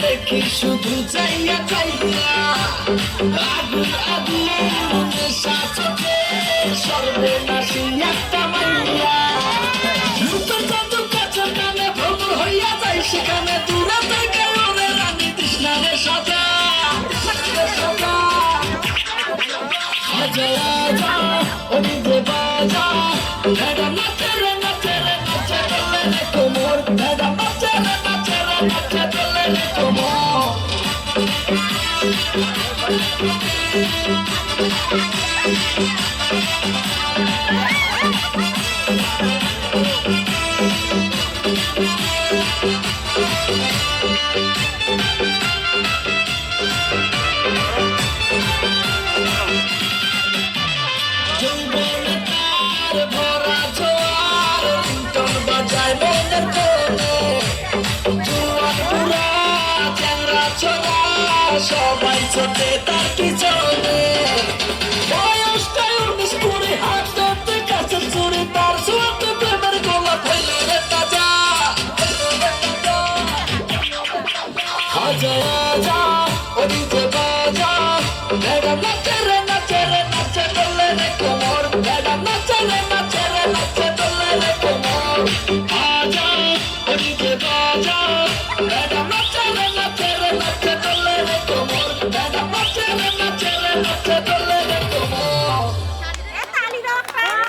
দেখি শুধু চাইয়া চাইয়া। আগুন আগুন সর্বনা সেখানে দূরে থেকে ওরে রানী তৃষ্ণারে সাজা সাজা আজা আজা ওদিকে বাজা ভেড়া রে রে রে রে রে রে কোমর যৌবনে চলা সবাই ছোটে, তার কি চলে? বয়সটাই উনিশ কুড়ি হাত ধরতে কাছে চুরি তার ছোট প্রেমের গোলাপ হইল রে তাজা। হাজার যা ওদিকে বাজা মেরা নাচে রে নাচে রে, নাচে বললে রে চলে